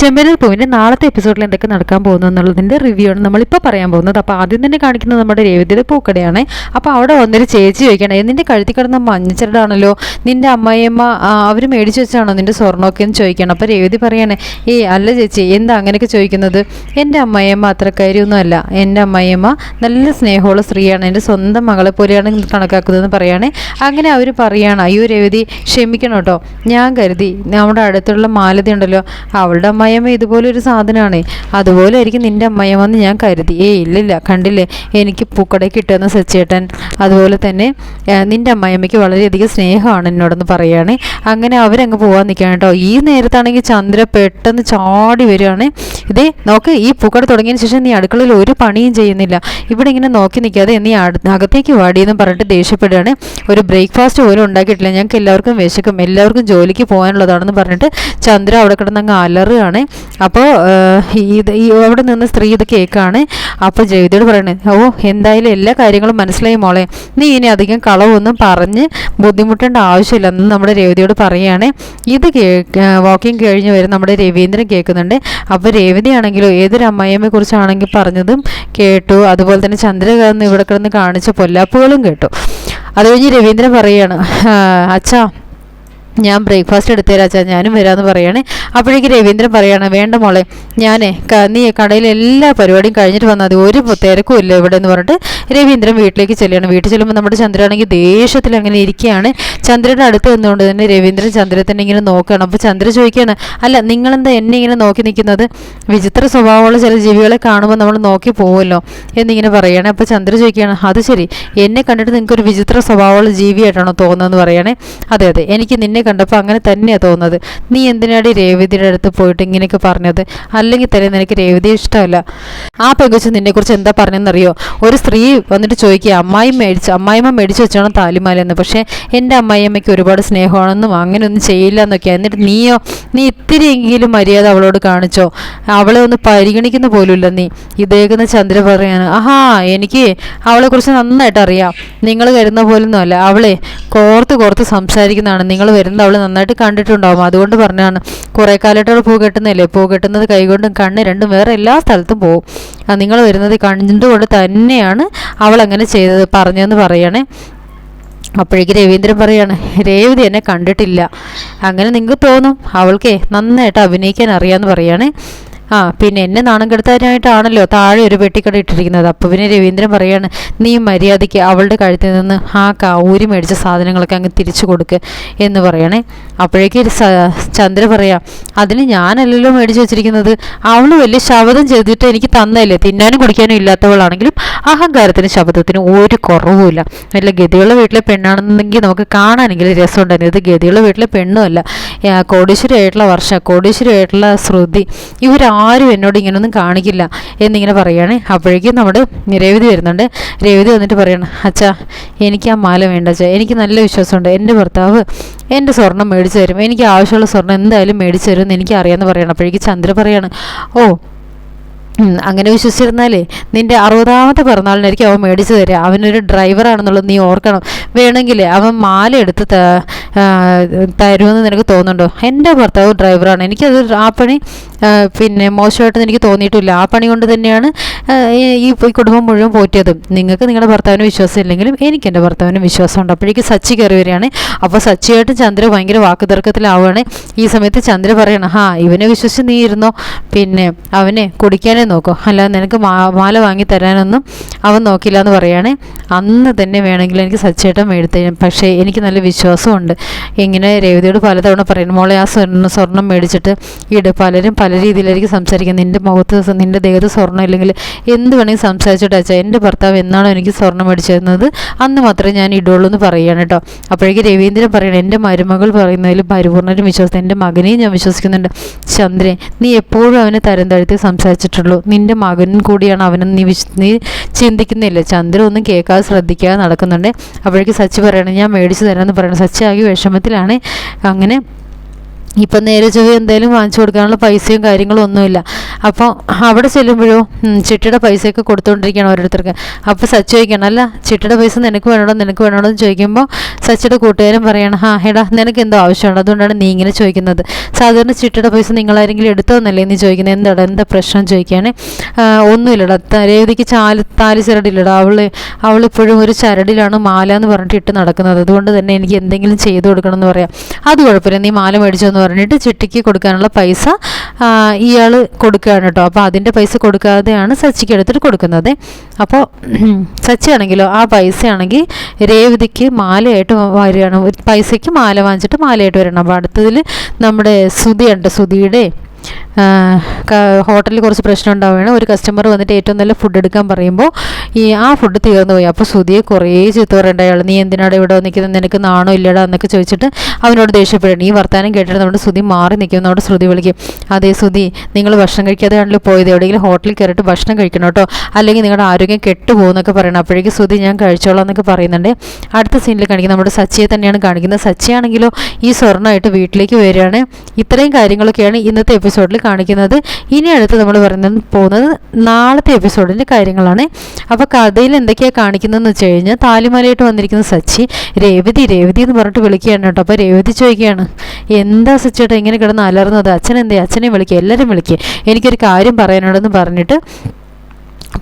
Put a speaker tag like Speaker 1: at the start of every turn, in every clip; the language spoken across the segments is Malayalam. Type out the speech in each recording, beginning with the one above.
Speaker 1: ചെമ്പരൽ പൂവിന്റെ നാളത്തെ എപ്പിസോഡിൽ എന്തൊക്കെ നടക്കാൻ പോകുന്നു എന്നുള്ളതിന്റെ റിവ്യൂ ആണ് നമ്മളിപ്പോൾ പറയാൻ പോകുന്നത്. അപ്പോൾ ആദ്യം തന്നെ കാണിക്കുന്നത് നമ്മുടെ രേവതിയുടെ പൂക്കടയാണ്. അപ്പോൾ അവിടെ വന്നൊരു ചേച്ചി ചോദിക്കണം നിന്റെ കഴുത്തി കിടന്ന മഞ്ഞച്ചരടാണല്ലോ. നിന്റെ അമ്മയമ്മ അവർ മേടിച്ച് വെച്ചാണോ നിന്റെ സ്വർണമൊക്കെ? എന്ന് ചോദിക്കണം അപ്പോൾ രേവതി പറയാണ് ഏയ് അല്ല ചേച്ചി എന്താ അങ്ങനെയൊക്കെ ചോദിക്കുന്നത്? എന്റെ അമ്മയമ്മ അത്രക്കാരിയൊന്നും അല്ല. എന്റെ അമ്മയമ്മ നല്ല സ്നേഹമുള്ള സ്ത്രീയാണ്. എന്റെ സ്വന്തം മകളെ പോലെയാണ് കണക്കാക്കുന്നതെന്ന് പറയുകയാണേ അങ്ങനെ അവർ പറയാണ് അയ്യോ രേവതി ക്ഷമിക്കണം കേട്ടോ. ഞാൻ കരുതി. നമ്മുടെ അടുത്തുള്ള മാലതി ഉണ്ടല്ലോ. അവളുടെ അമ്മായിയമ്മ ഇതുപോലൊരു സാധനമാണ് അതുപോലെ ആയിരിക്കും നിന്റെ അമ്മായിയമ്മ എന്ന് ഞാൻ കരുതി. ഏയ് ഇല്ലില്ല കണ്ടില്ലേ? എനിക്ക് പൂക്കടയിൽ കിട്ടുന്ന സച്ചേട്ടൻ അതുപോലെ തന്നെ നിന്റെ അമ്മായിയമ്മയ്ക്ക് വളരെയധികം സ്നേഹമാണ് എന്നോടൊന്ന് പറയുകയാണ്. അങ്ങനെ അവരങ്ങ് പോകാൻ നിൽക്കുകയാണ് കേട്ടോ. ഈ നേരത്താണെങ്കിൽ ചന്ദ്ര പെട്ടെന്ന് ചാടി വരികയാണ്. ഇതേ നോക്ക് ഈ പൂക്കട തുടങ്ങിയതിന് ശേഷം നീ അടുക്കളയിൽ ഒരു പണിയും ചെയ്യുന്നില്ല. ഇവിടെ ഇങ്ങനെ നോക്കി നിൽക്കാതെ നീ അകത്തേക്ക് വാടിയെന്ന് പറഞ്ഞിട്ട് ദേഷ്യപ്പെടുകയാണ്. ഒരു ബ്രേക്ക്ഫാസ്റ്റ് പോലും ഉണ്ടാക്കിയിട്ടില്ല. ഞങ്ങൾക്ക് എല്ലാവർക്കും വിശക്കും. എല്ലാവർക്കും ജോലിക്ക് പോകാനുള്ളതാണെന്ന് പറഞ്ഞിട്ട് ചന്ദ്ര അവിടെ കിടന്ന് അങ്ങ് അലറുകയാണ്. അപ്പോൾ ഇത് ഈ അവിടെ നിന്ന് സ്ത്രീ ഇത് കേൾക്കാണ് അപ്പോൾ ജയതിയോട് പറയണേ ഓ എന്തായാലും എല്ലാ കാര്യങ്ങളും മനസ്സിലായി മോളെ. നീ ഇനി അധികം കളവൊന്നും പറഞ്ഞ് ബുദ്ധിമുട്ടേണ്ട ആവശ്യമില്ലെന്ന് നമ്മുടെ രേവതിയോട് പറയുകയാണ്. ഇത് വാക്കിംഗ് കഴിഞ്ഞ് വരെ നമ്മുടെ രവീന്ദ്രൻ കേൾക്കുന്നുണ്ട്. അപ്പോൾ രേവതിയാണെങ്കിലും ഏതൊരു അമ്മായിയമ്മയെ കുറിച്ചാണെങ്കിൽ പറഞ്ഞതും കേട്ടു. അതുപോലെ തന്നെ ചന്ദ്രകാന്ന് ഇവിടെ കിടന്ന് കാണിച്ച പൊല്ലാപ്പുകളും കേട്ടു. അത് കഴിഞ്ഞ് രവീന്ദ്രൻ പറയുകയാണ് "ആ, അച്ഛാ ഞാൻ ബ്രേക്ക്ഫാസ്റ്റ് എടുത്തേരാച്ചാ ഞാനും വരാമെന്ന് പറയാണ്. അപ്പോഴേക്ക് രവീന്ദ്രൻ പറയാണ് വേണ്ട മോളെ ക- നീ കടയിൽ എല്ലാ പരിപാടിയും കഴിഞ്ഞിട്ട് വന്നാൽ മതി ഒരു തിരക്കും ഇല്ല ഇവിടെ എന്ന് പറഞ്ഞിട്ട് രവീന്ദ്രൻ വീട്ടിലേക്ക് ചെല്ലുകയാണ്. വീട്ടിൽ ചെല്ലുമ്പോൾ നമ്മുടെ ചന്ദ്രനാണെങ്കിൽ ദേഷ്യത്തിൽ അങ്ങനെ ഇരിക്കുകയാണ്. ചന്ദ്രയുടെ അടുത്ത് നിന്നുകൊണ്ട് തന്നെ രവീന്ദ്രൻ ചന്ദ്രനെ തന്നെ ഇങ്ങനെ നോക്കുകയാണ്. അപ്പോൾ ചന്ദ്ര ചോദിക്കുകയാണ് അല്ല നിങ്ങളെന്താ എന്നെ ഇങ്ങനെ നോക്കി നിൽക്കുന്നത്? വിചിത്ര സ്വഭാവമുള്ള ചില ജീവികളെ കാണുമ്പോൾ നമ്മൾ നോക്കി പോകുമല്ലോ എന്നിങ്ങനെ പറയുകയാണ് അപ്പോൾ ചന്ദ്ര ചോദിക്കുകയാണ് അത് ശരി എന്നെ കണ്ടിട്ട് നിങ്ങൾക്ക് ഒരു വിചിത്ര സ്വഭാവമുള്ള ജീവിയായിട്ടാണോ തോന്നുന്നതെന്ന് പറയുകയാണെ അതെ അതെ എനിക്ക് നിന്നെ കണ്ടപ്പോൾ അങ്ങനെ തന്നെയാണ് തോന്നുന്നത്. നീ എന്തിനാടി രേവതിയുടെ അടുത്ത് പോയിട്ട് ഇങ്ങനെയൊക്കെ പറഞ്ഞത്? അല്ലെങ്കിൽ തന്നെ നിനക്ക് രേവതിയെ ഇഷ്ടമല്ല. ആ പെങ്കൊച്ച് നിന്നെക്കുറിച്ച് എന്താ പറഞ്ഞെന്നറിയോ ഒരു സ്ത്രീ വന്നിട്ട് ചോദിക്കുക അമ്മായി മേടിച്ച് അമ്മായിമ്മ മേടിച്ച് വെച്ചാണ് താലിമാലെന്ന് പക്ഷേ എന്റെ അമ്മായിയമ്മയ്ക്ക് ഒരുപാട് സ്നേഹമാണെന്നും അങ്ങനെയൊന്നും ചെയ്യില്ല എന്നൊക്കെയാണ് എന്നിട്ട് നീയോ നീ ഇത്തിരിയെങ്കിലും മര്യാദ അവളോട് കാണിച്ചോ. അവളെ ഒന്ന് പരിഗണിക്കുന്ന പോലുമില്ല നീ. ഇതേക്കുന്ന ചന്ദ്ര പറയാണ് ആഹാ എനിക്ക് അവളെക്കുറിച്ച് നന്നായിട്ട് അറിയാം. നിങ്ങൾ കരുതുന്ന പോലൊന്നും അല്ല. അവളെ കോർത്ത് കോർത്ത് സംസാരിക്കുന്നതാണ് നിങ്ങൾ വരുന്നത് അവൾ നന്നായിട്ട് കണ്ടിട്ടുണ്ടാവും? അതുകൊണ്ട് പറഞ്ഞാണ് കുറേ കാലമായിട്ട് പൂ കെട്ടുന്നില്ലേ പൂ കെട്ടുന്നത് കൈകൊണ്ടും കണ്ണ് രണ്ടും വേറെ എല്ലാ സ്ഥലത്തും പോകും ആ നിങ്ങൾ വരുന്നത് കണ്ടുകൊണ്ട് തന്നെയാണ് അവൾ അങ്ങനെ ചെയ്തത് പറഞ്ഞതെന്ന് പറയണേ. അപ്പോഴേക്ക് രവീന്ദ്രൻ പറയാണ് രേവതി എന്നെ കണ്ടിട്ടില്ല. അങ്ങനെ നിങ്ങൾക്ക് തോന്നും അവൾക്കേ നന്നായിട്ട് അഭിനയിക്കാൻ അറിയാമെന്ന് പറയാണ്. ആ പിന്നെ എന്നെ നാണം കെടുത്താനായിട്ടാണല്ലോ താഴെ ഒരു പെട്ടിക്കട ഇട്ടിരിക്കുന്നത്. അപ്പോൾ പിന്നെ രവീന്ദ്രൻ പറയാണ് നീ മര്യാദയ്ക്ക് അവളുടെ കഴുത്തിൽ നിന്ന് ആ കൗരി മേടിച്ച സാധനങ്ങളൊക്കെ അങ്ങ് തിരിച്ചു കൊടുക്ക് എന്ന് പറയണേ. അപ്പോഴേക്ക് ചന്ദ്ര പറയാം അതിന് ഞാനല്ലല്ലോ മേടിച്ചു വെച്ചിരിക്കുന്നത്. അവൾ വലിയ ശബ്ദം ചെയ്തിട്ട് എനിക്ക് തന്നല്ലേ തിന്നാനും കുടിക്കാനും ഇല്ലാത്തവളാണെങ്കിലും അഹങ്കാരത്തിന് ശബ്ദത്തിന് ഒരു കുറവുമില്ല നല്ല ഗതിയുള്ള വീട്ടിലെ പെണ്ണാണെന്നുണ്ടെങ്കിൽ നമുക്ക് കാണാനെങ്കിലും രസമുണ്ടായിരുന്നു ഇത് ഗതിയുള്ള വീട്ടിലെ പെണ്ണുമല്ല ആ, കോടീശ്വരിയായിട്ടുള്ള വർഷ കോടീശ്വരിയായിട്ടുള്ള ശ്രുതി ഇവരാരും എന്നോട് ഇങ്ങനെയൊന്നും കാണിക്കില്ല എന്നിങ്ങനെ പറയുകയാണ് അപ്പോഴേക്കും നമ്മുടെ രേവതി വരുന്നുണ്ട്. രേവതി വന്നിട്ട് പറയണം അച്ഛാ എനിക്ക് ആ മാല വേണ്ട അച്ഛാ. എനിക്ക് നല്ല വിശ്വാസമുണ്ട്. എന്റെ ഭർത്താവ് എന്റെ സ്വർണം മേടിച്ചു തരും. എനിക്ക് ആവശ്യമുള്ള സ്വർണം എന്തായാലും മേടിച്ചു തരും എന്ന് എനിക്ക് അറിയാമെന്ന് പറയണം. അപ്പോഴേക്കും ചന്ദ്ര പറയാണ് ഓ അങ്ങനെ വിശ്വസിച്ചിരുന്നാലേ നിന്റെ അറുപതാമത്തെ പിറന്നാളിനായിരിക്കും അവൻ മേടിച്ചു തരിക. അവനൊരു ഡ്രൈവറാണെന്നുള്ളത് നീ ഓർക്കണം. വേണമെങ്കിലേ അവൻ മാല എടുത്ത് തരുമെന്ന് നിനക്ക് തോന്നുന്നുണ്ടോ? എന്റെ ഭർത്താവ് ഡ്രൈവറാണ് എനിക്കത് ആ പണി പിന്നെ മോശമായിട്ടൊന്നും എനിക്ക് തോന്നിയിട്ടില്ല. ആ പണി കൊണ്ട് തന്നെയാണ് ഈ കുടുംബം മുഴുവൻ പോറ്റിയതും. നിങ്ങൾക്ക് നിങ്ങളുടെ ഭർത്താവിന് വിശ്വാസം ഇല്ലെങ്കിലും എനിക്ക് എന്റെ ഭർത്താവിന് വിശ്വാസമുണ്ട്. അപ്പോഴേക്ക് സച്ചി കയറി വരികയാണ്. അപ്പോൾ സച്ചിയായിട്ട് ചന്ദ്ര ഭയങ്കര വാക്കുതർക്കത്തിലാവുകയാണ്. ഈ സമയത്ത് ചന്ദ്ര പറയണം ഹാ ഇവനെ വിശ്വസിച്ച് നീ ഇരുന്നോ? പിന്നെ അവനെ കുടിക്കാനേ നോക്കോ. അല്ലാതെ നിനക്ക് മാല വാങ്ങി തരാനൊന്നും അവൻ നോക്കില്ല എന്ന് പറയുകയാണ് അന്ന് തന്നെ വേണമെങ്കിൽ എനിക്ക് സച്ചേട്ടൻ മേടിത്തരും. പക്ഷേ എനിക്ക് നല്ല വിശ്വാസമുണ്ട്. ഇങ്ങനെ രേവതിയോട് പലതവണ പറയുന്നു മോളെ ആ സ്വർണം സ്വർണം മേടിച്ചിട്ട് ഇട്. പലരും പല രീതിയിലായിരിക്കും സംസാരിക്കുന്നത്. നിന്റെ മുഖത്ത് നിന്റെ ദേഹത്ത് സ്വർണം ഇല്ലെങ്കിൽ എന്ത് വേണമെങ്കിൽ സംസാരിച്ചിട്ട് അച്ഛാ എന്റെ ഭർത്താവ് എന്നാണോ എനിക്ക് സ്വർണം മേടിച്ചു തരുന്നത് അന്ന് മാത്രമേ ഞാൻ ഇടുള്ളൂ എന്ന് പറയുകയാണ് കേട്ടോ. അപ്പോഴേക്കും രവീന്ദ്രൻ പറയണം എന്റെ മരുമകൾ പറയുന്നതിൽ പരിപൂർണരും വിശ്വാസം എന്റെ മകനെയും ഞാൻ വിശ്വസിക്കുന്നുണ്ട്. ചന്ദ്രൻ നീ എപ്പോഴും അവനെ തരം താഴ്ത്തി സംസാരിച്ചിട്ടുള്ളൂ. നിന്റെ മകനും കൂടിയാണ് അവനെന്ന് നീ വിശ് നീ ചിന്തിക്കുന്നില്ല. ചന്ദ്രൻ ഒന്നും കേൾക്കാതെ ശ്രദ്ധിക്കാതെ നടക്കുന്നുണ്ട്. അപ്പോഴേക്ക് സച്ചി പറയണം ഞാൻ മേടിച്ചു തരാമെന്ന് പറയണം. സച്ചി ആകെ വിഷമത്തിലാണ്. അങ്ങനെ ഇപ്പം നേരെ ചൊവ്വ എന്തായാലും വാങ്ങിച്ചു കൊടുക്കാനുള്ള പൈസയും കാര്യങ്ങളും ഒന്നുമില്ല. അപ്പോൾ അവിടെ ചെല്ലുമ്പോഴോ ചിട്ടിയുടെ പൈസയൊക്കെ കൊടുത്തുകൊണ്ടിരിക്കുകയാണ് ഓരോരുത്തർക്ക്. അപ്പോൾ സച്ച് ചോദിക്കണം അല്ല ചിട്ടിയുടെ പൈസ നിനക്ക് വേണോ നിനക്ക് വേണോടോ? എന്ന് ചോദിക്കുമ്പോൾ സച്ചിയുടെ കൂട്ടുകാരൻ പറയണം ഹാ എടാ നിനക്ക് എന്തോ ആവശ്യമുണ്ട്? അതുകൊണ്ടാണ് നീ ഇങ്ങനെ ചോദിക്കുന്നത്. സാധാരണ ചിട്ടിയുടെ പൈസ നിങ്ങളാരെങ്കിലും എടുത്തോന്നല്ലേ നീ ചോദിക്കുന്നത്? എന്താടാ എന്താ പ്രശ്നം? ചോദിക്കുകയാണ്. ഒന്നുമില്ലടാ രേവതിക്ക് ചാൽ താലി ചരടില്ലടാ. അവൾ അവളിപ്പോഴും ഒരു ചരടിലാണ് മാല എന്ന് പറഞ്ഞിട്ട് ഇട്ട് നടക്കുന്നത്. അതുകൊണ്ട് തന്നെ എനിക്ക് എന്തെങ്കിലും ചെയ്തു കൊടുക്കണം എന്ന് പറയാം. അത് കുഴപ്പമില്ല നീ മാല മേടിച്ചോ എന്ന് പറഞ്ഞിട്ട് ചിട്ടിക്ക് കൊടുക്കാനുള്ള പൈസ ഇയാൾ കൊടുക്കുകയാണ് കേട്ടോ. അപ്പോൾ അതിന്റെ പൈസ കൊടുക്കാതെയാണ് സച്ചിക്ക് എടുത്തിട്ട് കൊടുക്കുന്നത്. അപ്പോൾ സച്ചി ആണെങ്കിലോ ആ പൈസ ആണെങ്കിൽ രേവതിക്ക് മാലയായിട്ട് വരികയാണ്. പൈസയ്ക്ക് മാല വാങ്ങിച്ചിട്ട് മാലയായിട്ട് വരണം. അപ്പോൾ അടുത്തതിൽ നമ്മുടെ സുതിയുണ്ട് സുധിയുടെ ഹോട്ടലിൽ കുറച്ച് പ്രശ്നം ഉണ്ടാവുകയാണ്. ഒരു കസ്റ്റമർ വന്നിട്ട് ഏറ്റവും നല്ല ഫുഡ് എടുക്കാൻ പറയുമ്പോൾ ഈ ആ ഫുഡ് തീർന്നു പോയി. അപ്പോൾ സുധിയെ കുറേ ചീത്ത പറയണ്ട നീ എന്തിനാണ് ഇവിടെ നിൽക്കുന്നത് നിനക്ക് നാണോ ഇല്ലടാ? എന്നൊക്കെ ചോദിച്ചിട്ട് അവനോട് ദേഷ്യപ്പെടണം ഈ വർത്തമാനം കേട്ടിട്ട് നമ്മുടെ സുധി മാറി നിൽക്കും. നമ്മുടെ ശ്രുതി വിളിക്കും. അതേ സുധി നിങ്ങൾ ഭക്ഷണം കഴിക്കാതെയാണല്ലോ പോയത്. എവിടെയെങ്കിലും ഹോട്ടലിൽ കയറിയിട്ട് ഭക്ഷണം കഴിക്കണം കേട്ടോ. അല്ലെങ്കിൽ നിങ്ങളുടെ ആരോഗ്യം കെട്ടുപോകുന്നൊക്കെ പറയണം. അപ്പോഴേക്കും സുധി ഞാൻ കഴിച്ചോളാം എന്നൊക്കെ പറയുന്നുണ്ട്. അടുത്ത സീനിൽ കാണിക്കുന്നത് നമ്മുടെ സച്ചിയെ തന്നെയാണ് കാണിക്കുന്നത്. സച്ചിയാണെങ്കിലോ ഈ സ്വർണമായിട്ട് വീട്ടിലേക്ക് വരികയാണ്. ഇത്രയും കാര്യങ്ങളൊക്കെയാണ് ഇന്നത്തെ എപ്പിസോഡിൽ കാണിക്കുന്നത്. ഇനി അടുത്ത് നമ്മൾ പറയുന്നത് പോകുന്നത് നാളത്തെ എപ്പിസോഡിന്റെ കാര്യങ്ങളാണ്. അപ്പോൾ കഥയിൽ എന്തൊക്കെയാണ് കാണിക്കുന്നതെന്ന് വെച്ച് കഴിഞ്ഞാൽ താലിമലയായിട്ട് വന്നിരിക്കുന്ന സച്ചി. രേവതി രേവതി എന്ന് പറഞ്ഞിട്ട് വിളിക്കുകയാണ് കേട്ടോ. അപ്പോൾ രേവതി ചോദിക്കുകയാണ് എന്താ സച്ചിയേട്ടാ ഇങ്ങനെ കിടന്ന് അലർന്നത് അച്ഛൻ എന്തേ അച്ഛനെ വിളിക്കുക എല്ലാവരും വിളിക്കുക എനിക്കൊരു കാര്യം പറയാനുണ്ടെന്ന് പറഞ്ഞിട്ട്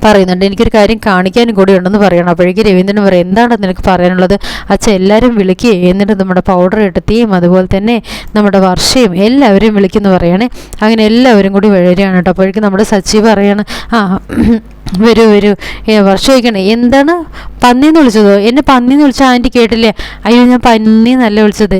Speaker 1: പറയുന്നുണ്ട്. എനിക്കൊരു കാര്യം കാണിക്കാനും കൂടി ഉണ്ടെന്ന് പറയണം. അപ്പോഴേക്കും രവീന്ദ്രൻ പറയും എന്താണ് നിനക്ക് പറയാനുള്ളത്? അച്ഛൻ എല്ലാവരും വിളിക്കുക എന്നിട്ട് നമ്മുടെ പൗഡർ എടുത്തിയും അതുപോലെ തന്നെ നമ്മുടെ വർഷയും എല്ലാവരെയും വിളിക്കുന്നു പറയണേ. അങ്ങനെ എല്ലാവരും കൂടി വരികയാണ് കേട്ടോ. അപ്പോഴേക്കും നമ്മുടെ സച്ചി പറയാണ് ആ വരൂ വരൂ. വർഷം ചോദിക്കണേ എന്താണ്? പന്നിന്ന് വിളിച്ചതോ? എന്നെ പന്നിന്ന് വിളിച്ച ആന്റി കേട്ടില്ലേ? അയ്യോ ഞാൻ പന്നി നല്ല വിളിച്ചത്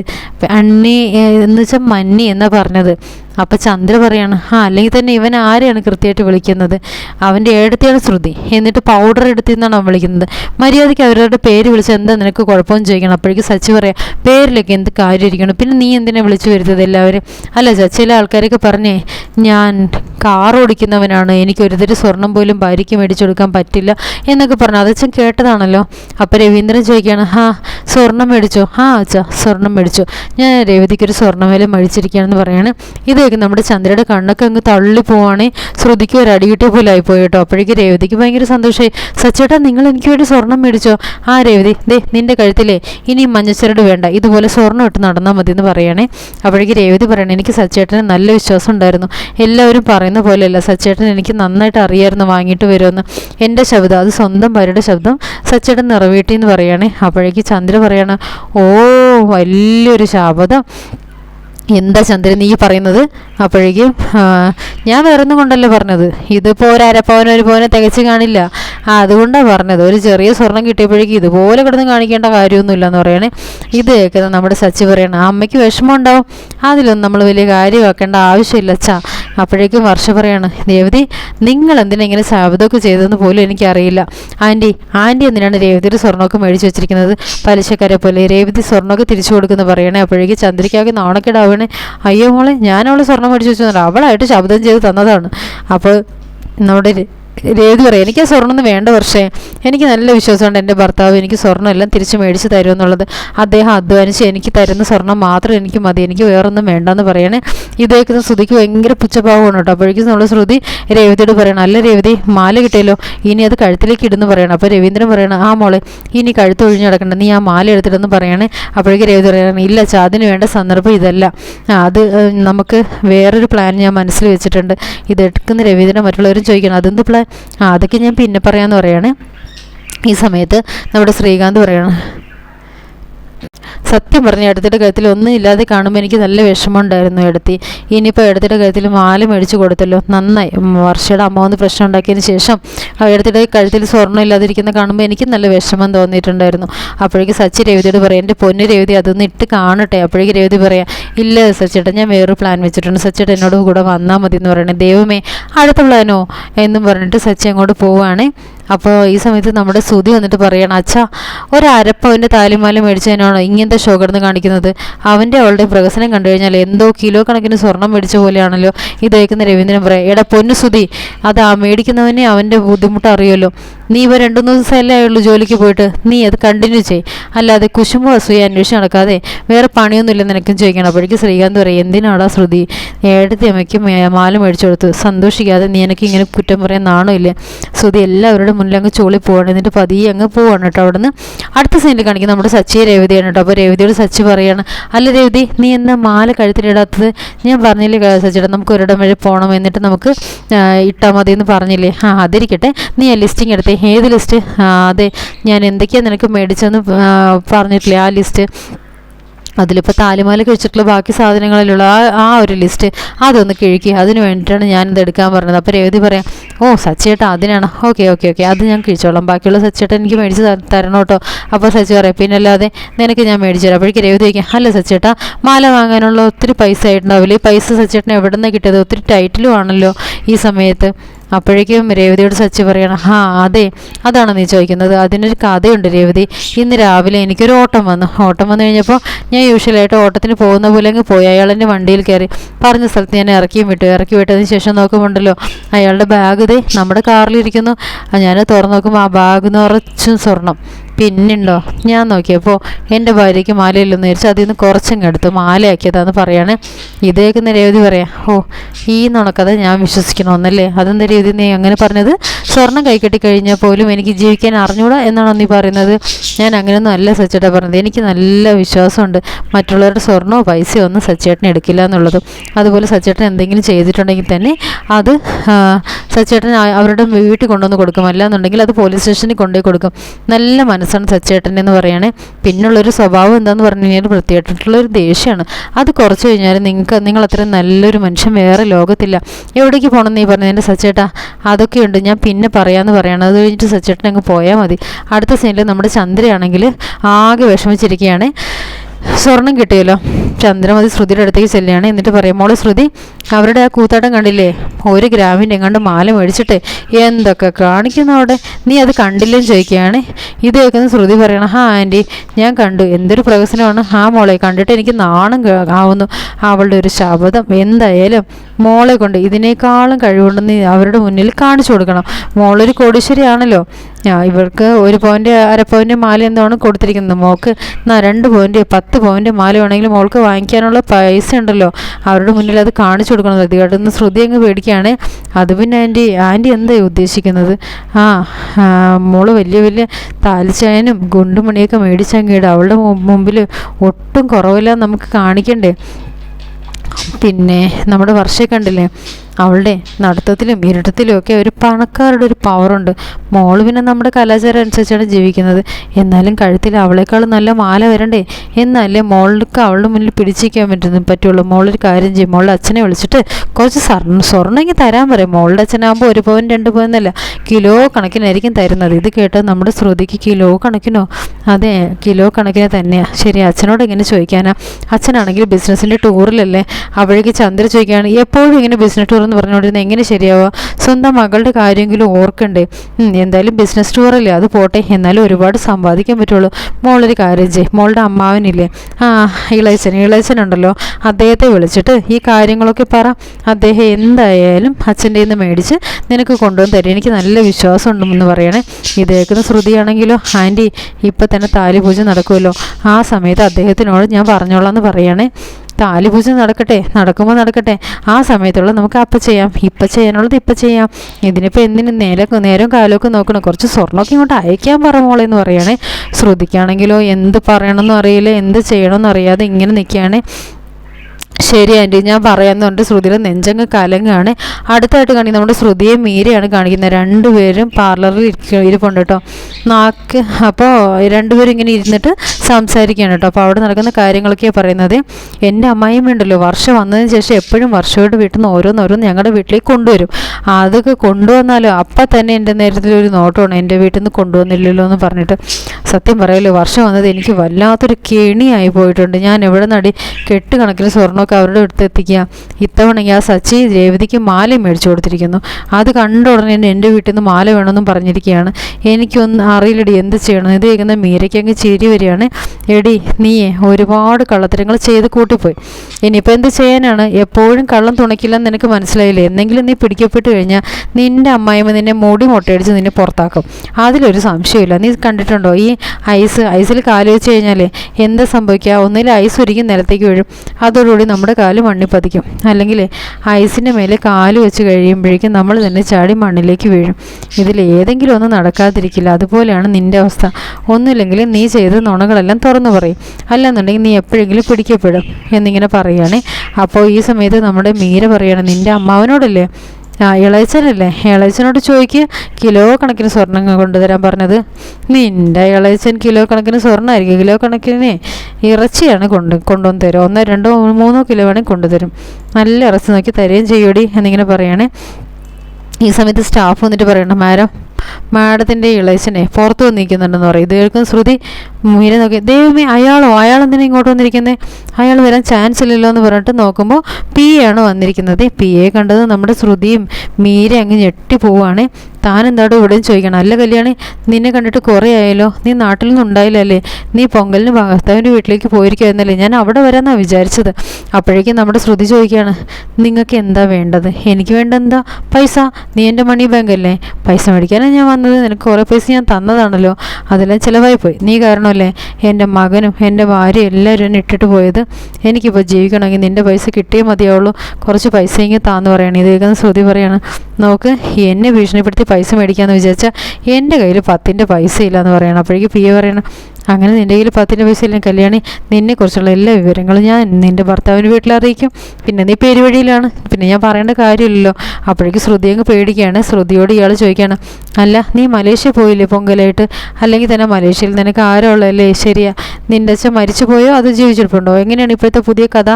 Speaker 1: അണ്ണി എന്ന് വെച്ചാൽ മന്നി എന്നാ പറഞ്ഞത്. അപ്പം ചന്ദ്ര പറയാണ് ആ അല്ലെങ്കിൽ തന്നെ ഇവൻ ആരെയാണ് കൃത്യമായിട്ട് വിളിക്കുന്നത്? അവന്റെ ഏടത്തെയാണ് ശ്രുതി. എന്നിട്ട് പൗഡർ എടുത്തു നിന്നാണ് അവൻ വിളിക്കുന്നത്. മര്യാദയ്ക്ക് അവരുടെ പേര് വിളിച്ച് എന്താ നിനക്ക് കുഴപ്പമെന്ന് ചോദിക്കണം. അപ്പോഴേക്കും സച്ചി പറയാം പേരിലൊക്കെ എന്ത് കാര്യം ഇരിക്കണം പിന്നെ നീ എന്തിനാ വിളിച്ചു വരുത്തത് എല്ലാവരും? അല്ല ചില ആൾക്കാരൊക്കെ പറഞ്ഞേ ഞാൻ കാർ ഓടിക്കുന്നവനാണ്. എനിക്ക് ഒരു തരി സ്വർണം പോലും ഭാര്യയ്ക്ക് മേടിച്ചു കൊടുക്കാൻ പറ്റില്ല എന്നൊക്കെ പറഞ്ഞു അതച്ഛൻ കേട്ടതാണല്ലോ. അപ്പോൾ രവീന്ദ്രൻ ചോദിക്കുകയാണ് ഹാ സ്വർണം മേടിച്ചോ? ആ അച്ഛാ സ്വർണം മേടിച്ചോ. ഞാൻ രവതിക്ക് ഒരു സ്വർണമേല മേടിച്ചിരിക്കുകയാണെന്ന് പറയാണ്. ഇതൊക്കെ നമ്മുടെ ചന്ദ്രയുടെ കണ്ണൊക്കെ അങ്ങ് തള്ളി പോവാണേ. ശ്രുതിക്ക് ഒരു അടി കിട്ടിയ പോലെ ആയിപ്പോയി കേട്ടോ. അപ്പോഴേക്ക് രേവതിക്ക് ഭയങ്കര സന്തോഷമായി. സച്ചേട്ടാ നിങ്ങൾ എനിക്ക് വേണ്ടി സ്വർണം മേടിച്ചോ? ആ രേവതി. ദേ നിന്റെ കഴുത്തിലേ. ഇനി മഞ്ഞച്ചരട് വേണ്ട. ഇതുപോലെ സ്വർണം ഇട്ട് നടന്നാൽ മതി എന്ന് പറയണേ. അപ്പോഴേക്ക് രേവതി പറയണേ എനിക്ക് സച്ചേട്ടന് നല്ല വിശ്വാസം ഉണ്ടായിരുന്നു. എല്ലാവരും പറയുന്ന പോലെയല്ല. സച്ചേട്ടൻ എനിക്ക് നന്നായിട്ട് അറിയായിരുന്നു വാങ്ങിയിട്ട് വരുമെന്ന്. എന്റെ ശബ്ദം അത് സ്വന്തം ഭാര്യയുടെ ശബ്ദം. സച്ചേട്ടൻ നിറവേറ്റി എന്ന് പറയണേ. അപ്പോഴേക്ക് ചന്ദ്ര പറയാണ് ഓ വലിയൊരു ശാപതം. എന്താ ചന്ദ്രൻ നീ പറയുന്നത്? അപ്പോഴേക്കും ഞാൻ വേറെ ഒന്നും കൊണ്ടല്ല പറഞ്ഞത്. ഇതിപ്പോൾ ഒരു അരപ്പവനോ ഒരു പവനോ തികച്ച് കാണില്ല. ആ അതുകൊണ്ടാണ് പറഞ്ഞത്. ഒരു ചെറിയ സ്വർണം കിട്ടിയപ്പോഴേക്കും ഇതുപോലെ കിടന്ന് കാണിക്കേണ്ട കാര്യമൊന്നുമില്ല എന്ന് പറയണേ. ഇത് കേൾക്കുന്നത് നമ്മുടെ സച്ചി പറയണം അമ്മയ്ക്ക് വിഷമം ഉണ്ടാവും അതിലൊന്നും നമ്മൾ വലിയ കാര്യമാക്കേണ്ട ആവശ്യമില്ല അച്ഛാ. അപ്പോഴേക്കും വർഷ പറയാണ് രേവതി നിങ്ങൾ എന്തിനാ ഇങ്ങനെ ശബ്ദമൊക്കെ ചെയ്തതെന്ന് പോലും എനിക്കറിയില്ല. ആന്റി ആന്റി എന്തിനാണ് രേവതിയുടെ സ്വർണമൊക്കെ മേടിച്ച് വെച്ചിരിക്കുന്നത്? പലിശക്കാരെ പോലെ രേവതി സ്വർണമൊക്കെ തിരിച്ചു കൊടുക്കുന്നു പറയണേ അപ്പോഴേക്ക് ചന്ദ്രിക്കാകെ നാണക്കേടാവണേ. അയ്യോ മോളെ ഞാൻ അവളെ സ്വർണം മേടിച്ച് വെച്ചു അവളായിട്ട് ശബ്ദം ചെയ്ത് തന്നതാണ്. അപ്പോൾ നമ്മുടെ രെ- രേവതി പറയാം. എനിക്ക് ആ സ്വർണമൊന്നും വേണ്ട പക്ഷേ എനിക്ക് നല്ല വിശ്വാസമുണ്ട് എന്റെ ഭർത്താവ് എനിക്ക് സ്വർണമെല്ലാം തിരിച്ച് മേടിച്ച് തരുമെന്നുള്ളത് അദ്ദേഹം അധ്വാനിച്ച് എനിക്ക് തരുന്ന സ്വർണം മാത്രം എനിക്ക് മതി. എനിക്ക് വേറൊന്നും വേണ്ടെന്ന് പറയണേ. ഇതേക്കുന്ന ശ്രുതിക്ക് ഭയങ്കര പുച്ഛഭാവമാണ് കേട്ടോ. അപ്പോഴേക്കും നമ്മൾ ശ്രുതി രേവതിയോട് പറയണം അല്ല രേവതി മാല കിട്ടിയല്ലോ. ഇനി അത് കഴുത്തിലേക്ക് ഇടുന്നു പറയണം. അപ്പോൾ രവീന്ദ്രൻ പറയണം ആ മോളെ ഇനി കഴുത്ത് ഒഴിഞ്ഞു കിടക്കണ്ട നീ ആ മാല എടുത്തിട്ടെന്ന് പറയണേ. അപ്പോഴേക്കും രേവതി പറയണം ഇല്ല ചാ അതിന് വേണ്ട സന്ദർഭം ഇതല്ല. അത് നമുക്ക് വേറൊരു പ്ലാൻ ഞാൻ മനസ്സിൽ വെച്ചിട്ടുണ്ട്. ഇത് എടുക്കുന്ന രവീന്ദ്രൻ മറ്റുള്ളവരും ചോദിക്കണം അതെന്ത് പ്ലാൻ അതൊക്കെ ഞാൻ പിന്നെ പറയാമെന്ന് പറയാണ്. ഈ സമയത്ത് നമ്മുടെ ശ്രീകാന്ത് പറയണം സത്യം പറഞ്ഞ എടുത്തിട്ട് കഴുത്തിൽ ഒന്നും ഇല്ലാതെ കാണുമ്പോൾ എനിക്ക് നല്ല വിഷമമുണ്ടായിരുന്നു എടുത്തി. ഇനിയിപ്പോൾ എടുത്തിട്ട് കഴുത്തിൽ മാല മേടിച്ച് കൊടുത്തല്ലോ. നന്നായി. വർഷയുടെ അമ്മ വന്ന് പ്രശ്നം ഉണ്ടാക്കിയതിന് ശേഷം എടുത്തിട്ട് കഴുത്തിൽ സ്വർണം ഇല്ലാതിരിക്കുന്ന കാണുമ്പോൾ എനിക്ക് നല്ല വിഷമം തോന്നിയിട്ടുണ്ടായിരുന്നു. അപ്പോഴേക്ക് സച്ചി രവിതിയോട് പറയാം എന്റെ പൊന്ന് രവിതി അതൊന്ന് ഇട്ട് കാണട്ടെ. അപ്പോഴേക്ക് രവിതി പറയാം ഇല്ല സച്ചേട്ടൻ ഞാൻ വേറൊരു പ്ലാൻ വെച്ചിട്ടുണ്ട്. സച്ചേട്ടൻ എന്നോട് കൂടെ വന്നാൽ മതി എന്ന് പറയണേ. ദൈവമേ അടുത്ത പ്ലാനോ? എന്നും പറഞ്ഞിട്ട് സച്ചി അങ്ങോട്ട് പോവുകയാണേ അപ്പോൾ ഈ സമയത്ത് നമ്മുടെ സുതി വന്നിട്ട് പറയണം അച്ഛാ ഒരപ്പവന്റെ താലിമാല മേടിച്ചതിനാണോ? ഇങ്ങനത്തെ ഷോ കാണിക്കുന്നത്. അവന്റെ അവളുടെ പ്രകസനം കണ്ടു കഴിഞ്ഞാൽ എന്തോ കിലോ കണക്കിന് സ്വർണം മേടിച്ച പോലെയാണല്ലോ. ഇത് കേൾക്കുന്ന രവീന്ദ്രൻ പറയാം എടാ പൊന്നു സുതി അത് ആ മേടിക്കുന്നവനെ അവന്റെ ബുദ്ധിമുട്ട് അറിയുമല്ലോ. നീ ഇവ രണ്ടു മൂന്ന് ദിവസമല്ലേ ആയുള്ളൂ ജോലിക്ക് പോയിട്ട്? നീ അത് കണ്ടിന്യൂ ചെയ് അല്ലാതെ കുശുമ്പോ അസൂയ അന്വേഷിച്ച് നടക്കാതെ വേറെ പണിയൊന്നുമില്ല നിനക്കും ചോദിക്കണം. അപ്പോഴേക്കും ശ്രീകാന്ത് പറയും എന്തിനാടാ ശ്രുതി? ഏടത്തി അമ്മയ്ക്ക് മാല മേടിച്ചു കൊടുത്തു. സന്തോഷിക്കാതെ നീ എനിക്ക് ഇങ്ങനെ കുറ്റം പറയാൻ നാണമില്ലേ? ശ്രുതി എല്ലാവരുടെ മുന്നിൽ അങ്ങ് ചോളി പോവാണ് എന്നിട്ട് പതിയെ അങ്ങ് പോവാണ് കേട്ടോ അവിടുന്ന്. അടുത്ത സീനിൽ കാണിക്കുന്ന നമ്മുടെ സച്ചി രേവതിയാണ് കേട്ടോ. അപ്പോൾ രേവതിയോട് സച്ചി പറയാണ് അല്ല രേവതി നീ എന്ന മാല കഴുത്തിലിടാത്തത്? ഞാൻ പറഞ്ഞില്ലേ സച്ചിയുടെ നമുക്ക് ഒരിടം വഴി പോകണം എന്നിട്ട് നമുക്ക് ഇട്ടാൽ മതി എന്ന് പറഞ്ഞില്ലേ. ആ അതിരിക്കട്ടെ നീ ആ ലിസ്റ്റിങ് എടുത്തേ. ഏത് ലിസ്റ്റ്? അതെ ഞാൻ എന്തൊക്കെയാണ് നിനക്ക് മേടിച്ചെന്ന് ആ, പറഞ്ഞിട്ടില്ലേ ആ ലിസ്റ്റ്? അതിലിപ്പോൾ താലിമാല കഴിച്ചിട്ടുള്ള ബാക്കി സാധനങ്ങളിലുള്ള ആ ആ ഒരു ലിസ്റ്റ് അതൊന്ന് കിഴുക്കി അതിന് വേണ്ടിയിട്ടാണ് ഞാനിത് എടുക്കാൻ പറഞ്ഞത്. അപ്പോൾ രേവതി പറയാം ഓ സച്ചേട്ടാ അതിനാണ്. Okay okay okay. അത് ഞാൻ കഴിച്ചോളാം. ബാക്കിയുള്ള സച്ചേട്ടൻ എനിക്ക് മേടിച്ച് തരണം കേട്ടോ. അപ്പോൾ സച്ചി പറയാം പിന്നെ അല്ലാതെ നിനക്ക് ഞാൻ മേടിച്ചു തരാം. അപ്പോഴേക്ക് രേവതി വയ്ക്കാം അല്ല സച്ചേട്ടാ മാല വാങ്ങാനുള്ള ഒത്തിരി പൈസ ആയിട്ടുണ്ടാവില്ല? ഈ പൈസ സച്ചേട്ടൻ എവിടെ നിന്ന് കിട്ടിയത്? ഒത്തിരി ടൈറ്റിലും ആണല്ലോ ഈ സമയത്ത്. അപ്പോഴേക്കും രേവതിയോട് സച്ചി പറയണം ഹാ അതെ അതാണ് നീ ചോദിക്കുന്നത്. അതിനൊരു കഥയുണ്ട് രേവതി. ഇന്ന് രാവിലെ എനിക്കൊരു ഓട്ടം വന്നു. ഓട്ടം വന്നു കഴിഞ്ഞപ്പോൾ ഞാൻ യൂഷ്വലായിട്ട് ഓട്ടത്തിന് പോകുന്ന പോലെ അങ്ങ് പോയി. അയാൾ എന്റെ വണ്ടിയിൽ കയറി പറഞ്ഞ സ്ഥലത്ത് ഞാൻ ഇറക്കിയും വിട്ടു. ഇറക്കി വിട്ടതിന് ശേഷം നോക്കുമ്പോണ്ടല്ലോ അയാളുടെ ബാഗ് ഇതേ നമ്മുടെ കാറിലിരിക്കുന്നു. ഞാൻ തുറന്നു നോക്കുമ്പോൾ ആ ബാഗ് നിറച്ചും സ്വർണം പിന്നുണ്ടോ? ഞാൻ നോക്കിയപ്പോൾ എന്റെ ഭാര്യയ്ക്ക് മാലയില്ലെന്ന് വിചാരിച്ചു അതിൽ നിന്ന് കുറച്ചങ്ങ് എടുത്തു മാലയാക്കിയതാന്ന് പറയാണ്. ഇതേക്ക് നിരവധി പറയാം ഓ ഈ നുണക്കഥ ഞാൻ വിശ്വസിക്കണമെന്നല്ലേ അതെന്താ രേവതി നീ അങ്ങനെ പറഞ്ഞത്? സ്വർണം കൈക്കെട്ടി കഴിഞ്ഞാൽ പോലും എനിക്ക് ജീവിക്കാൻ അറിഞ്ഞൂടാ എന്നാണോ നീ പറയുന്നത്? ഞാൻ അങ്ങനെയൊന്നും അല്ല സച്ചേട്ടാ പറഞ്ഞത്. എനിക്ക് നല്ല വിശ്വാസമുണ്ട്. മറ്റുള്ളവരുടെ സ്വർണമോ പൈസയോ ഒന്നും സച്ചേട്ടൻ എടുക്കില്ല എന്നുള്ളത്. അതുപോലെ സച്ചേട്ടൻ എന്തെങ്കിലും ചെയ്തിട്ടുണ്ടെങ്കിൽ തന്നെ അത് സച്ചേട്ടൻ അവരുടെ വീട്ടിൽ കൊണ്ടുവന്ന് കൊടുക്കും. അല്ല എന്നുണ്ടെങ്കിൽ അത് പോലീസ് സ്റ്റേഷനിൽ കൊണ്ടുപോയി കൊടുക്കും. നല്ല മനസ്സാണ് സച്ചേട്ടൻ എന്ന് പറയുകയാണ് പിന്നുള്ളൊരു സ്വഭാവം എന്താന്ന് പറഞ്ഞു കഴിഞ്ഞാൽ വൃത്തിയായിട്ടുള്ളൊരു ദേഷ്യമാണ്. അത് കുറച്ച് കഴിഞ്ഞാൽ നിങ്ങൾക്ക് നിങ്ങൾ അത്രയും നല്ലൊരു മനുഷ്യൻ വേറെ ലോകത്തില്ല. എവിടേക്ക് പോകണം നീ പറഞ്ഞു എന്റെ സച്ചേട്ടാ അതൊക്കെയുണ്ട്. ഞാൻ പിന്നെ പറയാമെന്ന് പറയണം. അത് കഴിഞ്ഞിട്ട് സച്ചേട്ടൻ അങ്ങ് പോയാൽ മതി. അടുത്ത സീനിൽ നമ്മുടെ ചന്ദ്രയാണെങ്കിൽ ആകെ വിഷമിച്ചിരിക്കുകയാണ് സ്വർണം കിട്ടിയല്ലോ. ചന്ദ്രമതി ശ്രുതിയുടെ അടുത്തേക്ക് ചെല്ലുകയാണ്. എന്നിട്ട് പറയും മോളെ ശ്രുതി അവരുടെ ആ കൂത്താട്ടം കണ്ടില്ലേ? ഒരു ഗ്രാമിന്റെ എങ്ങാണ്ട് മാല മേടിച്ചിട്ട് എന്തൊക്കെ കാണിക്കുന്നു അവിടെ? നീ അത് കണ്ടില്ലെന്ന് ചോദിക്കുകയാണ്. ഇത് കേൾക്കുന്ന ശ്രുതി പറയണം ഹാ ആന്റി ഞാൻ കണ്ടു. എന്തൊരു പ്രഹസനമാണ്. ആ മോളെ കണ്ടിട്ട് എനിക്ക് നാണം ആവുന്നു. അവളുടെ ഒരു ശബ്ദം എന്തായാലും മോളെ കൊണ്ട് ഇതിനേക്കാളും കഴിവുണ്ടെന്ന് അവരുടെ മുന്നിൽ കാണിച്ചു കൊടുക്കണം. മോളൊരു കോടീശ്വരിയാണല്ലോ. ഇവർക്ക് ഒരു പോയിന്റ് അര പോയിന്റ് മാല എന്താണ് കൊടുത്തിരിക്കുന്നത് മോൾക്ക്. രണ്ട് പോയിന്റ് പത്ത് പോയിന്റ് മാല വേണമെങ്കിൽ മോൾക്ക് വാങ്ങിക്കാനുള്ള പൈസ ഉണ്ടല്ലോ. അവരുടെ മുന്നിൽ അത് കാണിച്ചു കൊടുക്കണം. അധികമായിട്ടൊന്ന് ശ്രുതി അങ്ങ് പേടിക്കുകയാണ്. അത് പിന്നെ ആന്റി ആന്റി എന്താ ഉദ്ദേശിക്കുന്നത്? ആ മോൾ വലിയ വലിയ താലിച്ചായനും ഗുണ്ടുമണിയൊക്കെ മേടിച്ചങ്ങിയിടും അവളുടെ മുമ്പിൽ ഒട്ടും കുറവില്ല നമുക്ക് കാണിക്കണ്ടേ? പിന്നെ നമ്മുടെ വർഷയെ കണ്ടില്ലേ? അവളുടെ നടത്തത്തിലും ഇരുട്ടത്തിലും ഒക്കെ ഒരു പണക്കാരുടെ ഒരു പവറുണ്ട് മോൾ പിന്നെ നമ്മുടെ കലാചാരം അനുസരിച്ചാണ് ജീവിക്കുന്നത്. എന്നാലും കഴുത്തിൽ അവളെക്കാളും നല്ല മാല വരണ്ടേ? എന്നല്ലേ മോൾക്ക് അവളുടെ മുന്നിൽ പിടിച്ചിരിക്കാൻ പറ്റുന്നു പറ്റുള്ളൂ. മോളൊരു കാര്യം ചെയ്യും. മോളുടെ അച്ഛനെ വിളിച്ചിട്ട് കുറച്ച് സ്വർണം സ്വർണമെങ്കിൽ തരാൻ പറയും. മോളുടെ അച്ഛനാകുമ്പോൾ ഒരു പവൻ രണ്ട് പവൻ എന്നല്ല. കിലോ കണക്കിനായിരിക്കും തരുന്നത്. ഇത് കേട്ട് നമ്മുടെ ശ്രുതിക്ക് കിലോ കണക്കിനോ? അതെ കിലോ കണക്കിന് തന്നെയാണ് ശരി അച്ഛനോട് എങ്ങനെ ചോദിക്കാനാ? അച്ഛനാണെങ്കിൽ ബിസിനസ്സിന്റെ ടൂറിലല്ലേ അവഴേക്ക് ചന്ദ്ര ചോദിക്കുകയാണ് എപ്പോഴും ഇങ്ങനെ ബിസിനസ് ടൂർ എന്ന് പറഞ്ഞുകൊണ്ടിരുന്നത് എങ്ങനെ ശരിയാവുക? സ്വന്തം മകളുടെ കാര്യമെങ്കിലും ഓർക്കണ്ടേ. എന്തായാലും ബിസിനസ് ടൂറല്ലേ അത് പോട്ടെ. എന്നാലും ഒരുപാട് സമ്പാദിക്കാൻ പറ്റുള്ളൂ. മോളൊരു കാര്യം ചെയ്യ്. മോളുടെ അമ്മാവനില്ലേ? ആ ഇളയച്ചൻ ഇളയച്ചനുണ്ടല്ലോ അദ്ദേഹത്തെ വിളിച്ചിട്ട് ഈ കാര്യങ്ങളൊക്കെ പറ. അദ്ദേഹം എന്തായാലും അച്ഛന്റെ നിന്ന് മേടിച്ച് നിനക്ക് കൊണ്ടുവന്ന് തരും. എനിക്ക് നല്ല വിശ്വാസം ഉണ്ടെന്ന് പറയണേ. ഇത് കേൾക്കുന്ന ശ്രുതിയാണെങ്കിലോ? ആന്റി ഇപ്പം തന്നെ താലിപൂജ നടക്കുമല്ലോ. ആ സമയത്ത് അദ്ദേഹത്തിനോട് ഞാൻ പറഞ്ഞോളാം എന്ന് പറയണേ. താലിപൂജ നടക്കട്ടെ നടക്കുമ്പോൾ നടക്കട്ടെ. ആ സമയത്തുള്ള നമുക്ക് അപ്പം ചെയ്യാം ഇപ്പം ചെയ്യാനുള്ളത് ഇപ്പം ചെയ്യാം. ഇതിനിപ്പോൾ എന്തിനും നേരം നേരം കാലമൊക്കെ നോക്കണം. കുറച്ച് സ്വർണമൊക്കെ ഇങ്ങോട്ട് അയക്കാൻ പറമോളെ എന്ന് പറയണേ. ശ്രദ്ധിക്കുകയാണെങ്കിലോ എന്ത് പറയണമെന്നും അറിയില്ല എന്ത് ചെയ്യണമെന്നും അറിയാതെ ഇങ്ങനെ നിൽക്കുകയാണ്. ശരി ആന്റി ഞാൻ പറയാമെന്നുണ്ട് ശ്രുതിയുടെ നെഞ്ചങ്ങ് കലങ്ങാണ്. അടുത്തായിട്ട് കാണി നമ്മുടെ ശ്രുതിയെ മീരയാണ് കാണിക്കുന്നത്. രണ്ടുപേരും പാർലറിൽ ഇരിപ്പുണ്ട് കേട്ടോ നാക്ക് അപ്പോൾ രണ്ടുപേരും ഇങ്ങനെ ഇരുന്നിട്ട് സംസാരിക്കുകയാണ് കേട്ടോ അപ്പോൾ അവിടെ നടക്കുന്ന കാര്യങ്ങളൊക്കെയാണ് പറയുന്നത്. എന്റെ അമ്മായിയും ഉണ്ടല്ലോ വർഷം വന്നതിന് ശേഷം എപ്പോഴും വർഷമായിട്ട് വീട്ടിൽ നിന്ന് ഓരോന്നോരോന്ന് ഞങ്ങളുടെ വീട്ടിലേക്ക് കൊണ്ടുവരും. അതൊക്കെ കൊണ്ടുവന്നാലോ അപ്പം തന്നെ എന്റെ നേരത്തിൽ ഒരു നോട്ടമാണ്. എന്റെ വീട്ടിൽ നിന്ന് കൊണ്ടുവന്നില്ലല്ലോ എന്ന് പറഞ്ഞിട്ട്. സത്യം പറയല്ലോ വർഷം വന്നത് എനിക്ക് വല്ലാത്തൊരു കെണിയായി പോയിട്ടുണ്ട്. ഞാൻ എവിടെ നടി കെട്ട് കണക്കിന് സ്വർണമൊക്കെ അവരുടെ അടുത്ത് എത്തിക്കുക. ഇത്തവണ ആ സച്ചി രേവതിക്ക് മാല മേടിച്ചു കൊടുത്തിരിക്കുന്നു. അത് കണ്ട ഉടനെ തന്നെ എന്റെ വീട്ടിൽ നിന്ന് മാല വേണമെന്നും പറഞ്ഞിരിക്കുകയാണ്. എനിക്കൊന്നും അറിയില്ലടി എന്ത് ചെയ്യണം? ഇത് കേൾക്കുന്ന മീരയ്ക്കങ്ങ് ചിരി വരികയാണ്. എടി നീയെ ഒരുപാട് കള്ളത്തരങ്ങൾ ചെയ്ത് കൂട്ടിപ്പോയി. ഇനിയിപ്പോൾ എന്ത് ചെയ്യാനാണ്? എപ്പോഴും കള്ളം തുണയ്ക്കില്ലെന്ന് നിനക്ക് മനസ്സിലായില്ലേ? എന്തെങ്കിലും നീ പിടിക്കപ്പെട്ട് കഴിഞ്ഞാൽ നിന്റെ അമ്മായിമ്മ നിന്നെ മുടി മുട്ടയടിച്ച് നിന്നെ പുറത്താക്കും. അതിലൊരു സംശയമില്ല നീ കണ്ടിട്ടുണ്ടോ? ഈ ഐസ് ഐസിൽ കാൽ വെച്ച് കഴിഞ്ഞാൽ എന്താ സംഭവിക്കുക? ഒന്നിൽ ഐസ് ഒരുക്കി നിലത്തേക്ക് വീഴും. അതോടുകൂടി നമ്മുടെ കാൽ മണ്ണിൽ പതിക്കും. അല്ലെങ്കിൽ ഐസിന്റെ മേലെ കാൽ വെച്ച് കഴിയുമ്പോഴേക്കും നമ്മൾ തന്നെ ചാടി മണ്ണിലേക്ക് വീഴും. ഇതിൽ ഏതെങ്കിലും ഒന്നും നടക്കാതിരിക്കില്ല. അതുപോലെയാണ് നിന്റെ അവസ്ഥ. ഒന്നുമില്ലെങ്കിൽ നീ ചെയ്ത നുണകളെല്ലാം തുറന്നു പറയും. അല്ലെന്നുണ്ടെങ്കിൽ നീ എപ്പോഴെങ്കിലും പിടിക്കപ്പെടും എന്നിങ്ങനെ പറയുകയാണേ. അപ്പോൾ ഈ സമയത്ത് നമ്മുടെ മീര പറയുകയാണ് നിന്റെ അമ്മാവനോടല്ലേ ഇളയച്ചനല്ലേ? ഇളയച്ചനോട് ചോദിക്ക് കിലോ കണക്കിന് സ്വർണം കൊണ്ടുതരാൻ പറഞ്ഞത്? നിന്റെ ഇളയച്ചൻ കിലോ കണക്കിന് സ്വർണമായിരിക്കും. കിലോ കണക്കിന് ഇറച്ചിയാണ് കൊണ്ട് കൊണ്ടുവന്ന് തരും. ഒന്നോ രണ്ടോ മൂന്നോ കിലോ വേണമെങ്കിൽ കൊണ്ടുതരും. നല്ല ഇറച്ചി നോക്കി തരുകയും ചെയ്യൂടി എന്നിങ്ങനെ പറയുകയാണ് ഈ സമയത്ത് സ്റ്റാഫ് വന്നിട്ട് പറയണം മാഡം മാഡത്തിന്റെ ഇളയച്ചനെ പുറത്ത് വന്നിരിക്കുന്നുണ്ടെന്ന് പറയും. ഇത് കേൾക്കുന്ന ശ്രുതി മീര നോക്കി. ദൈവമേ അയാളോ? അയാൾ എന്തിനാ ഇങ്ങോട്ട് വന്നിരിക്കുന്നത് അയാൾ വരാൻ ചാൻസ് ഇല്ലല്ലോ എന്ന് പറഞ്ഞിട്ട് നോക്കുമ്പോൾ പി ആണ് വന്നിരിക്കുന്നത്. പി എ കണ്ടത് നമ്മുടെ ശ്രുതിയും മീര അങ്ങ് ഞെട്ടി പോവുകയാണ് താൻ എന്താടോ ഇവിടെയും ചോദിക്കണം. അല്ല കല്യാണി നിന്നെ കണ്ടിട്ട് കുറേ ആയല്ലോ. നീ നാട്ടിൽ നിന്നും ഉണ്ടായില്ലല്ലേ? നീ പൊങ്കലിന് ഭർത്താവിന്റെ വീട്ടിലേക്ക് പോയിരിക്കുമായിരുന്നല്ലേ ഞാൻ അവിടെ വരാമെന്നാണ് വിചാരിച്ചത്. അപ്പോഴേക്കും നമ്മുടെ ശ്രുതി ചോദിക്കുകയാണ് നിങ്ങൾക്ക് എന്താ വേണ്ടത്? എനിക്ക് വേണ്ട എന്താ പൈസ? നീ എന്റെ മണി ബാങ്ക് അല്ലേ? പൈസ മേടിക്കാനാണ് ഞാൻ വന്നത്. നിനക്ക് കുറേ പൈസ ഞാൻ തന്നതാണല്ലോ. അതെല്ലാം ചിലവായി പോയി നീ കാരണമല്ലേ? എന്റെ മകനും എന്റെ ഭാര്യയും എല്ലാവരും എന്നെ ഇട്ടിട്ട് പോയത്. എനിക്കിപ്പോൾ ജീവിക്കണമെങ്കിൽ നിന്റെ പൈസ കിട്ടിയേ മതിയാവുള്ളൂ. കുറച്ച് പൈസയെങ്കിൽ താന്ന് പറയണം. ഇത് കേൾക്കുന്ന ശ്രുതി പറയാണ് നോക്ക് എന്നെ ഭീഷണിപ്പെടുത്തി പൈസ മേടിക്കാമെന്ന് വിചാരിച്ചാൽ എന്റെ കയ്യിൽ പത്തിന്റെ പൈസ ഇല്ല എന്ന് പറയണം. അപ്പോഴേക്കും പി എ പറയണം അങ്ങനെ നിന്റെ കയ്യിൽ പത്തിന്റെ പൈസ ഇല്ലെങ്കിൽ കല്യാണി നിന്നെക്കുറിച്ചുള്ള എല്ലാ വിവരങ്ങളും ഞാൻ നിന്റെ ഭർത്താവിന്റെ വീട്ടിൽ അറിയിക്കും. പിന്നെ നീ പേരുവഴിയിലാണ്. പിന്നെ ഞാൻ പറയേണ്ട കാര്യമില്ലല്ലോ. അപ്പോഴേക്കും ശ്രുതി അങ്ങ് പേടിക്കുകയാണ്. ശ്രുതിയോട് ഇയാൾ ചോദിക്കുകയാണ് അല്ല നീ മലേഷ്യ പോയില്ലേ പൊങ്കലായിട്ട്? അല്ലെങ്കിൽ തന്നെ മലേഷ്യയിൽ നിനക്ക് ആരോ ഉള്ളതല്ലേ? ശരിയാ. നിന്റെ അച്ഛൻ മരിച്ചു പോയോ? അത് ജീവിച്ചിരിപ്പുണ്ടോ എങ്ങനെയാണ് ഇപ്പോഴത്തെ പുതിയ കഥ?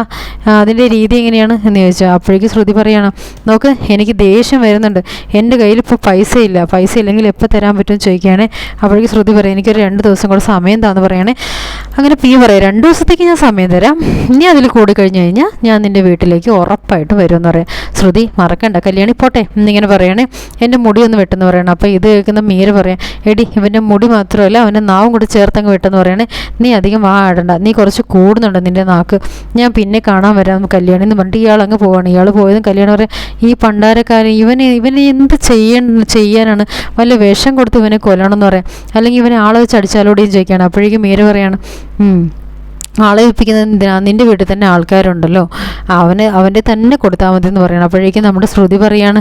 Speaker 1: അതിന്റെ രീതി എങ്ങനെയാണ്? എന്ന് ചോദിച്ചാൽ അപ്പോഴേക്കും ശ്രുതി പറയണം നോക്ക് എനിക്ക് ദേഷ്യം വരുന്നുണ്ട്. എന്റെ കയ്യിൽ ഇപ്പോൾ പൈസ ഇല്ല പൈസ ഇല്ലെങ്കിൽ എപ്പോൾ തരാൻ പറ്റും ചോദിക്കുകയാണ്. അപ്പോഴേക്കും ശ്രുതി പറയും എനിക്കൊരു രണ്ട് ദിവസം കൂടെ സമയം താന്ന് പറയണേ. അങ്ങനെ പി പറയാം രണ്ട് ദിവസത്തേക്ക് ഞാൻ സമയം തരാം. ഇനി അതിൽ കൂടി കഴിഞ്ഞ് കഴിഞ്ഞാൽ ഞാൻ നിന്റെ വീട്ടിലേക്ക് ഉറപ്പായിട്ടും വരുമെന്ന് പറയാം. ശ്രുതി മറക്കണ്ട കല്യാണി പോട്ടെ എന്നിങ്ങനെ പറയണേ. എന്റെ മുടി ഒന്ന് വെട്ടെന്ന് പറയണം. അപ്പോൾ ഇത് കേൾക്കുന്ന മീര പറയാം എടി ഇവന്റെ മുടി മാത്രമല്ല അവന്റെ നാവും കൂടി ചേർത്തങ്ങ് വെട്ടെന്ന് പറയണേ. നീ അധികം വാ ആടണ്ട നീ കുറച്ച് കൂടുന്നുണ്ട് നിന്റെ നാക്ക്. ഞാൻ പിന്നെ കാണാൻ വരാം കല്യാണി എന്ന് പറഞ്ഞിട്ട് ഇയാൾ അങ്ങ് പോവാണ്. ഇയാൾ പോയതും കല്യാണം പറയാം ഈ പണ്ടാരക്കാരൻ ഇവന് ഇവന് എന്ത് ചെയ്യാൻ ചെയ്യാനാണ്. വല്ല വേഷം കൊടുത്ത് ഇവനെ കൊല്ലണമെന്ന് പറയാം. അല്ലെങ്കിൽ ഇവനെ ആളെ വെച്ച് അടിച്ചാലോടെയും ചോദിക്കുകയാണ് അപ്പോഴേക്കും മീര പറയാണ് ആളെ ഏൽപ്പിക്കുന്നത് എന്തിനാ? നിന്റെ വീട്ടിൽ തന്നെ ആൾക്കാരുണ്ടല്ലോ. അവന് അവന്റെ തന്നെ കൊടുത്താൽ മതി എന്ന് പറയണം. അപ്പോഴേക്കും നമ്മുടെ ശ്രുതി പറയാണ്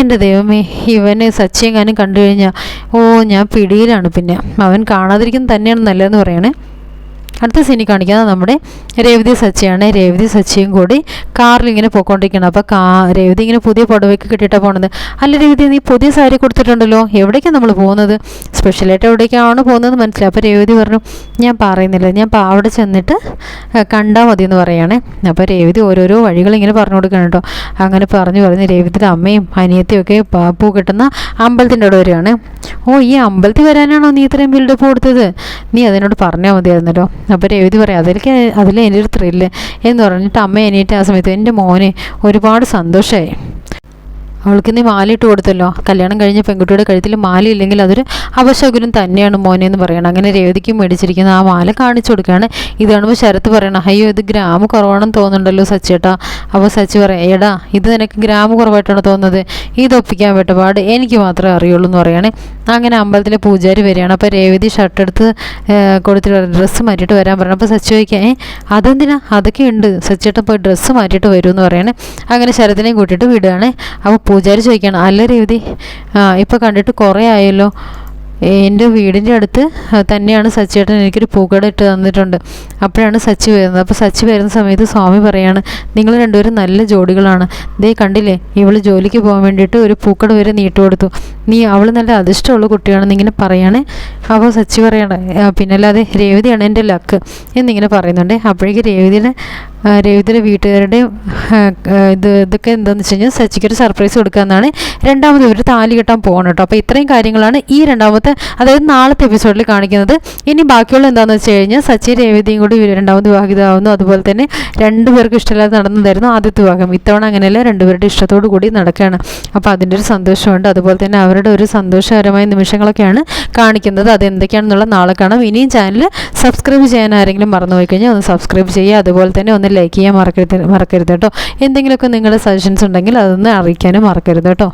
Speaker 1: എന്റെ ദൈവമേ ഇവനെ സച്ചിയെങ്ങാനും കണ്ടു കഴിഞ്ഞാൽ ഓ ഞാൻ പിടിയിലാണ് പിന്നെ. അവൻ കാണാതിരിക്കുന്നത് തന്നെയാണ് നല്ലതെന്ന് പറയണേ. അടുത്ത സീനി കാണിക്കുന്നത് നമ്മുടെ രേവതി സച്ചിയാണ്. രേവതി സച്ചിയും കൂടി കാറിൽ ഇങ്ങനെ പോയിക്കൊണ്ടിരിക്കണം അപ്പോൾ കാ രേവതി ഇങ്ങനെ പുതിയ പുടവയ്ക്ക് കിട്ടിയിട്ടാണ് പോണത്. അല്ല രേവതി നീ പുതിയ സാരി കൊടുത്തിട്ടുണ്ടല്ലോ. എവിടേക്കാണ് നമ്മൾ പോകുന്നത്? സ്പെഷ്യലായിട്ട് എവിടേക്കാണ് പോകുന്നത് മനസ്സിലായി. അപ്പോൾ രേവതി പറഞ്ഞു ഞാൻ പറയുന്നില്ല. ഞാൻ അവിടെ ചെന്നിട്ട് കണ്ടാൽ മതി എന്ന് പറയുകയാണേ അപ്പോൾ രേവതി ഓരോരോ വഴികൾ ഇങ്ങനെ പറഞ്ഞു കൊടുക്കണം കേട്ടോ. അങ്ങനെ പറഞ്ഞു പറഞ്ഞ് രേവതിയുടെ അമ്മയും അനിയത്തിയും ഒക്കെ പൂ കിട്ടുന്ന അമ്പലത്തിന്റെ അവിടെ വരികയാണ്. ഓ ഈ അമ്പലത്തിൽ വരാനാണോ നീ ഇത്രയും ബിൽഡപ്പ് കൊടുത്തത്? നീ അതിനോട് പറഞ്ഞാൽ മതിയായിരുന്നല്ലോ. അപ്പോൾ രേവതി പറയാം അതിലേക്ക് അതിലെ എന്റെ ഒരു ത്രില്ല് എന്ന് പറഞ്ഞിട്ട് അമ്മ എണീറ്റ് ആ സമയത്ത് എന്റെ മോനെ ഒരുപാട് സന്തോഷമായി അവൾക്ക് നീ മാലയിട്ട് കൊടുത്തല്ലോ. കല്യാണം കഴിഞ്ഞ പെൺകുട്ടിയുടെ കഴുത്തിൽ മാല ഇല്ലെങ്കിൽ അതൊരു അവശകുനം തന്നെയാണ് മോനെ എന്ന് പറയണം. അങ്ങനെ രേവതിക്ക് മേടിച്ചിരിക്കുന്ന ആ മാല കാണിച്ചു കൊടുക്കുകയാണ്. ഇത് കാണുമ്പോൾ ശരത്ത് പറയണം അയ്യോ ഇത് ഗ്രാമ കുറവാണെന്ന് തോന്നുന്നുണ്ടല്ലോ സച്ചേട്ടാ അപ്പോൾ സച്ചി പറയാം എടാ ഇത് നിനക്ക് ഗ്രാമ കുറവായിട്ടാണ് തോന്നുന്നത്? ഇത് ഒപ്പിക്കാൻ പറ്റ പാട്. എനിക്ക് മാത്രമേ അറിയുള്ളൂ എന്ന് പറയണേ. അങ്ങനെ അമ്പലത്തിലെ പൂജാരി വരികയാണ്. അപ്പോൾ രേവതി ഷർട്ട് എടുത്ത് കൊടുത്തിട്ട് ഡ്രസ്സ് മാറ്റിയിട്ട് വരാൻ പറയണം അപ്പോൾ സച്ചി ചോദിക്കാം ഏ അതെന്തിനാ? അതൊക്കെ ഉണ്ട്. സച്ചേട്ടൻ പോയി ഡ്രസ്സ് മാറ്റിയിട്ട് വരൂ എന്ന് അങ്ങനെ ശരത്തിനെയും കൂട്ടിയിട്ട് വിടുകയാണ്. അപ്പോൾ പൂജാരി ചോദിക്കണം അല്ല രേവതി ആ ഇപ്പോൾ കണ്ടിട്ട് കുറേ ആയല്ലോ എന്റെ വീടിന്റെ അടുത്ത് തന്നെയാണ് സച്ചിയേട്ടൻ എനിക്കൊരു പൂക്കട ഇട്ട് തന്നിട്ടുണ്ട്. അപ്പോഴാണ് സച്ചി വരുന്നത്. അപ്പോൾ സച്ചി വരുന്ന സമയത്ത് സ്വാമി പറയാണ് നിങ്ങൾ രണ്ടുപേരും നല്ല ജോഡികളാണ്. ദേ കണ്ടില്ലേ ഇവൾ ജോലിക്ക് പോകാൻ വേണ്ടിയിട്ട് ഒരു പൂക്കട വരെ നീട്ടു കൊടുത്തു. നീ അവൾ നല്ല അധിഷ്ടമുള്ള കുട്ടിയാണെന്ന് ഇങ്ങനെ പറയാണ്. അപ്പോൾ സച്ചി പറയണ പിന്നെ പിന്നല്ലാതെ രേവതിയാണ് എന്റെ ലക്ക് എന്നിങ്ങനെ പറയുന്നുണ്ട്. അപ്പോഴേക്ക് രേവതിയുടെ രേവതിയുടെ വീട്ടുകാരുടെ ഇത് ഇതൊക്കെ എന്താണെന്ന് വെച്ച് കഴിഞ്ഞാൽ സച്ചിക്കൊരു സർപ്രൈസ് കൊടുക്കുക എന്നാണ് രണ്ടാമത് ഇവർ താലി കെട്ടാൻ പോകണം കേട്ടോ. അപ്പോൾ ഇത്രയും കാര്യങ്ങളാണ് ഈ രണ്ടാമത്തെ അതായത് നാളത്തെ എപ്പിസോഡിൽ കാണിക്കുന്നത്. ഇനി ബാക്കിയുള്ള എന്താണെന്ന് വെച്ച് കഴിഞ്ഞാൽ സച്ചി രേവതിയും കൂടി രണ്ടാമത് വിവാഹിതമാവുന്നു അതുപോലെ തന്നെ രണ്ടുപേർക്കും ഇഷ്ടമില്ലാതെ നടന്നതായിരുന്നു ആദ്യത്തെ വിവാഹം. ഇത്തവണ അങ്ങനെയല്ല രണ്ടുപേരുടെ ഇഷ്ടത്തോടു കൂടി നടക്കുകയാണ്. അപ്പോൾ അതിന്റെ ഒരു സന്തോഷമുണ്ട്. അതുപോലെ തന്നെ അവരുടെ ഒരു സന്തോഷകരമായ നിമിഷങ്ങളൊക്കെയാണ് കാണിക്കുന്നത്. അത് എന്തൊക്കെയാണെന്നുള്ള നാളെ കാണാം. ഇനിയും ചാനൽ സബ്സ്ക്രൈബ് ചെയ്യാൻ ആരെങ്കിലും മറന്നു പോയി കഴിഞ്ഞാൽ ഒന്ന് സബ്സ്ക്രൈബ് ചെയ്യുക. അതുപോലെ തന്നെ ഒന്ന് ലൈക്ക് ചെയ്യാൻ മറക്കരുത് മറക്കരുത് കേട്ടോ. എന്തെങ്കിലുമൊക്കെ നിങ്ങളുടെ സജഷൻസ് ഉണ്ടെങ്കിൽ അതൊന്ന് അറിയിക്കാനും മറക്കരുത് കേട്ടോ.